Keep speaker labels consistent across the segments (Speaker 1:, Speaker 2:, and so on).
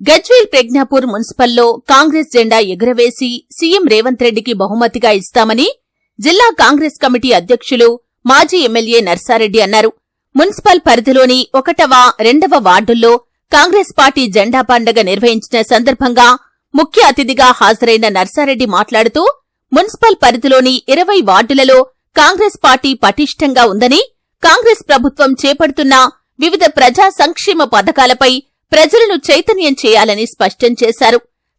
Speaker 1: గజ్వేల్ ప్రజ్ఞాపూర్ మున్సిపల్లో కాంగ్రెస్ జెండా ఎగురవేసి సీఎం రేవంత్ రెడ్డికి బహుమతిగా ఇస్తామని జిల్లా కాంగ్రెస్ కమిటీ అధ్యక్షులు మాజీ ఎమ్మెల్యే నర్సారెడ్డి అన్నారు. మున్సిపల్ పరిధిలోని ఒకటవ రెండవ వార్డుల్లో కాంగ్రెస్ పార్టీ జెండా పండగ నిర్వహించిన సందర్భంగా ముఖ్య అతిథిగా హాజరైన నర్సారెడ్డి మాట్లాడుతూ మున్సిపల్ పరిధిలోని ఇరవై వార్డులలో కాంగ్రెస్ పార్టీ పటిష్టంగా ఉందని కాంగ్రెస్ ప్రభుత్వం చేపడుతున్న వివిధ ప్రజా సంక్షేమ పథకాలపై ప్రజలను చైతన్యం చేయాలని స్పష్టం చేశారు.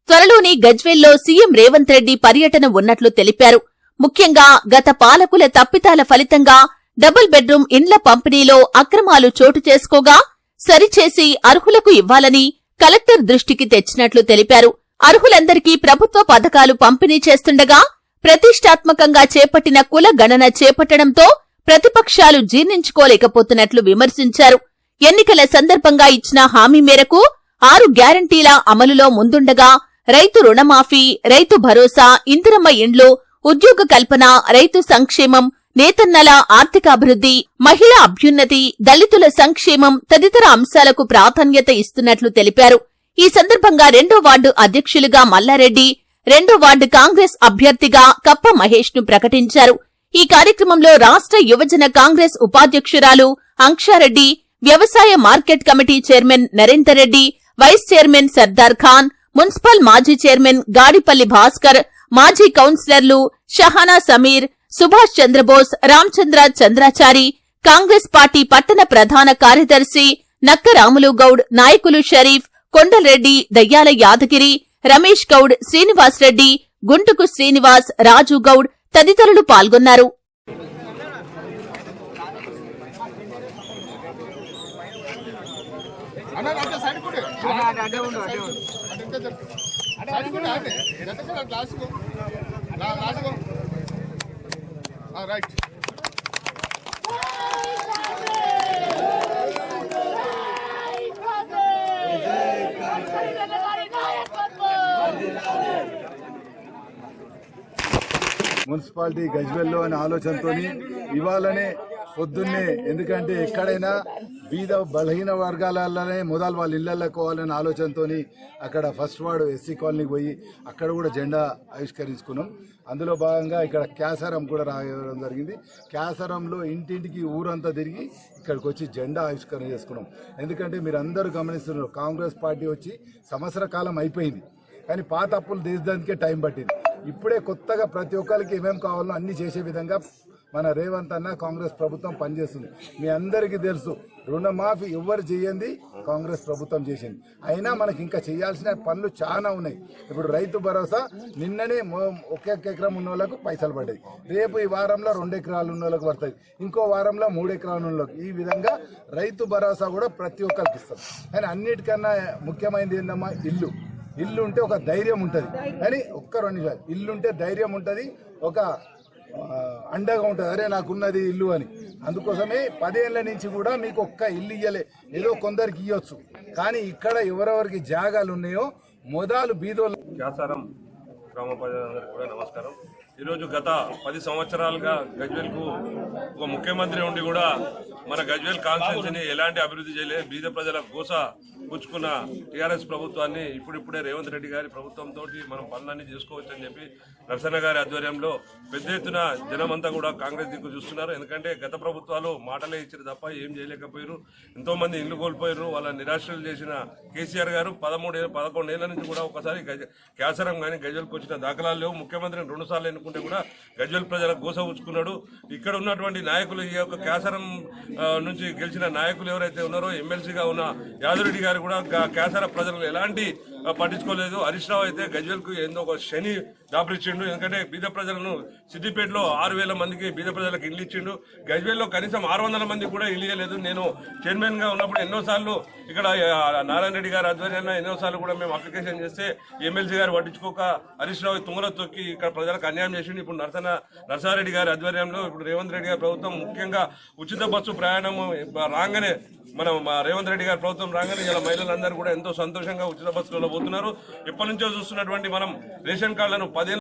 Speaker 1: త్వరలోనే గజ్వేల్లో సీఎం రేవంత్ రెడ్డి పర్యటన ఉన్నట్లు తెలిపారు. ముఖ్యంగా గత పాలకుల తప్పితాల ఫలితంగా డబుల్ బెడ్రూం ఇండ్ల పంపిణీలో అక్రమాలు చోటు చేసుకోగా సరిచేసి అర్హులకు ఇవ్వాలని కలెక్టర్ దృష్టికి తెచ్చినట్లు తెలిపారు. అర్హులందరికీ ప్రభుత్వ పథకాలు పంపిణీ చేస్తుండగా ప్రతిష్టాత్మకంగా చేపట్టిన కుల గణన చేపట్టడంతో ప్రతిపక్షాలు జీర్ణించుకోలేకపోతున్నట్లు విమర్శించారు. ఎన్నికల సందర్భంగా ఇచ్చిన హామీ మేరకు ఆరు గ్యారంటీల అమలులో ముందుండగా రైతు రుణమాఫీ రైతు భరోసా ఇందిరమ్మ ఇండ్లు ఉద్యోగ కల్పన రైతు సంక్షేమం నేతన్నల ఆర్థికాభివృద్ధి మహిళా అభ్యున్నతి దళితుల సంక్షేమం తదితర అంశాలకు ప్రాధాన్యత ఇస్తున్నట్లు తెలిపారు. ఈ సందర్భంగా రెండో వార్డు అధ్యక్షులుగా మల్లారెడ్డి రెండో వార్డు కాంగ్రెస్ అభ్యర్థిగా కప్ప మహేష్ను ప్రకటించారు. ఈ కార్యక్రమంలో రాష్ట్ర యువజన కాంగ్రెస్ ఉపాధ్యక్షురాలు అంక్షారెడ్డి వ్యవసాయ market committee chairman Narender Reddy vice chairman Sardar Khan municipal మాజీ చైర్మన్ గాడిపల్లి భాస్కర్ మాజీ కౌన్సిలర్లు షహానా సమీర్ సుభాష్ చంద్రబోస్ రామచంద్ర చంద్రాచారి కాంగ్రెస్ పార్టీ పట్టణ ప్రధాన కార్యదర్శి నక్కరాములు గౌడ్ నాయకులు షరీఫ్ కొండలరెడ్డి దయ్యాల యాదగిరి రమేష్ గౌడ్ శ్రీనివాస్ రెడ్డి గుంటుకు శ్రీనివాస్ రాజు గౌడ్ తదితరులు పాల్గొన్నారు.
Speaker 2: రైట్
Speaker 3: మున్సిపాలిటీ గజ్వెల్లో అనే ఆలోచనతోని ఇవాళనే పొద్దున్నే ఎందుకంటే ఎక్కడైనా బీద బలహీన వర్గాలలోనే మొదలు వాళ్ళ ఇళ్ళకు పోవాలనే ఆలోచనతోని అక్కడ ఫస్ట్ వార్డు ఎస్సీ కాలనీకి పోయి అక్కడ కూడా జెండా ఆవిష్కరించుకున్నాం. అందులో భాగంగా ఇక్కడ క్యాసరం కూడా రావడం జరిగింది. క్యాసరంలో ఇంటింటికి ఊరంతా తిరిగి ఇక్కడికి వచ్చి జెండా ఆవిష్కరణ చేసుకున్నాం. ఎందుకంటే మీరు అందరూ గమనిస్తున్నారు కాంగ్రెస్ పార్టీ వచ్చి సంవత్సర కాలం అయిపోయింది. కానీ పాత అప్పులు తీసేదానికే టైం పట్టింది. ఇప్పుడే కొత్తగా ప్రతి ఒక్కరికి ఏమేమి కావాలో అన్ని చేసే విధంగా మన రేవంత్ అన్న కాంగ్రెస్ ప్రభుత్వం పనిచేస్తుంది. మీ అందరికీ తెలుసు రుణమాఫీ ఎవరు చేయండి కాంగ్రెస్ ప్రభుత్వం చేసింది. అయినా మనకి ఇంకా చేయాల్సిన పనులు చాలా ఉన్నాయి. ఇప్పుడు రైతు భరోసా నిన్ననే ఒక్కొక్క ఒక ఎకరం ఉన్న వాళ్ళకు పైసలు పడ్డాయి. రేపు ఈ వారంలో రెండు ఎకరాలు ఉన్న వాళ్ళకి పడతాయి. ఇంకో వారంలో మూడు ఎకరాలు ఉన్న వాళ్ళకి ఈ విధంగా రైతు భరోసా కూడా ప్రతి ఒక్కరికి ఇస్తాం. కానీ అన్నిటికన్నా ముఖ్యమైనది ఏంటమ్మా ఇల్లు. ఇల్లు ఉంటే ఒక ధైర్యం ఉంటుంది. కానీ ఒక్క రెండు ఇల్లు ఉంటే ధైర్యం ఉంటుంది. ఒక అండగా ఉంటుంది. అరే నాకున్నది ఇల్లు అని. అందుకోసమే పదేళ్ళ నుంచి కూడా మీకు ఒక్క ఇల్లు ఇయ్యలే. ఏదో కొందరికి ఇవ్వచ్చు కానీ ఇక్కడ ఎవరెవరికి జాగాలు ఉన్నాయో మొదలు బీదోలు
Speaker 4: వ్యాసారం గ్రామ ప్రజలందరికీ కూడా నమస్కారం. ఈరోజు గత పది సంవత్సరాలుగా గజ్వేల్కు ఒక ముఖ్యమంత్రి ఉండి కూడా మన గజ్వేల్ కాన్స్టిట్యున్సీని ఎలాంటి అభివృద్ధి చేయలేదు. బీద ప్రజల గోస పుచ్చుకున్న టీఆర్ఎస్ ప్రభుత్వాన్ని ఇప్పుడిప్పుడే రేవంత్ రెడ్డి గారి ప్రభుత్వంతో మనం పనులన్నీ చేసుకోవచ్చని చెప్పి నరసన్న గారి ఆధ్వర్యంలో పెద్ద ఎత్తున జనమంతా కూడా కాంగ్రెస్ దిక్కు చూస్తున్నారు. ఎందుకంటే గత ప్రభుత్వాలు మాటలే ఇచ్చారు తప్ప ఏం చేయలేకపోయారు. ఎంతోమంది ఇండ్లు ఇల్లు కోల్పోయారు. వాళ్ళ నిరాశలు చేసిన కేసీఆర్ గారు పదమూడు పదకొండేళ్ళ నుంచి కూడా ఒకసారి గజ క్యాసరం కానీ గజ్వల్కి వచ్చిన దాఖలాలు లేవు. ముఖ్యమంత్రిని రెండుసార్లు ఎన్నుకుంటే కూడా గజ్వల్ ప్రజలకు గోస ఉంచుకున్నాడు ఇక్కడ ఉన్నటువంటి నాయకులు ఈ యొక్క క్యాసరం నుంచి గెలిచిన నాయకులు ఎవరైతే ఉన్నారో ఎమ్మెల్సీగా ఉన్న యాదరెడ్డి గారు కూడా కేసర ప్రజలు ఎలాంటి పట్టించుకోలేదు. హరీష్ రావు అయితే గజ్వెల్కు ఏందో ఒక శని దాపరిచ్చిండు ఎందుకంటే బీద ప్రజలను సిద్దిపేటలో ఆరు వేల మందికి బీద ప్రజలకు ఇల్లు ఇచ్చిండు. గజ్వేల్లో కనీసం ఆరు వందల మందికి కూడా ఇల్లు ఇవ్వలేదు నేను చైర్మన్గా ఉన్నప్పుడు ఎన్నోసార్లు ఇక్కడ నారాయణ రెడ్డి గారి ఆధ్వర్యంలో ఎన్నోసార్లు కూడా మేము అప్లికేషన్ చేస్తే ఎమ్మెల్సీ గారు పట్టించుకోక హరీష్ రావు తుంగలో తొక్కి ఇక్కడ ప్రజలకు అన్యాయం చేసిండు. ఇప్పుడు నరసన నరసారెడ్డి గారి ఆధ్వర్యంలో ఇప్పుడు రేవంత్ రెడ్డి గారి ప్రభుత్వం ముఖ్యంగా ఉచిత బస్సు ప్రయాణం రాగానే మనం మా రేవంత్ రెడ్డి గారి ప్రభుత్వం రాగానే ఇలా మహిళలందరూ కూడా ఎంతో సంతోషంగా ఉచిత బస్సులలో పోతున్నారు. ఎప్పటి నుంచో చూస్తున్నటువంటి మనం రేషన్ కార్డులను పదేళ్ళ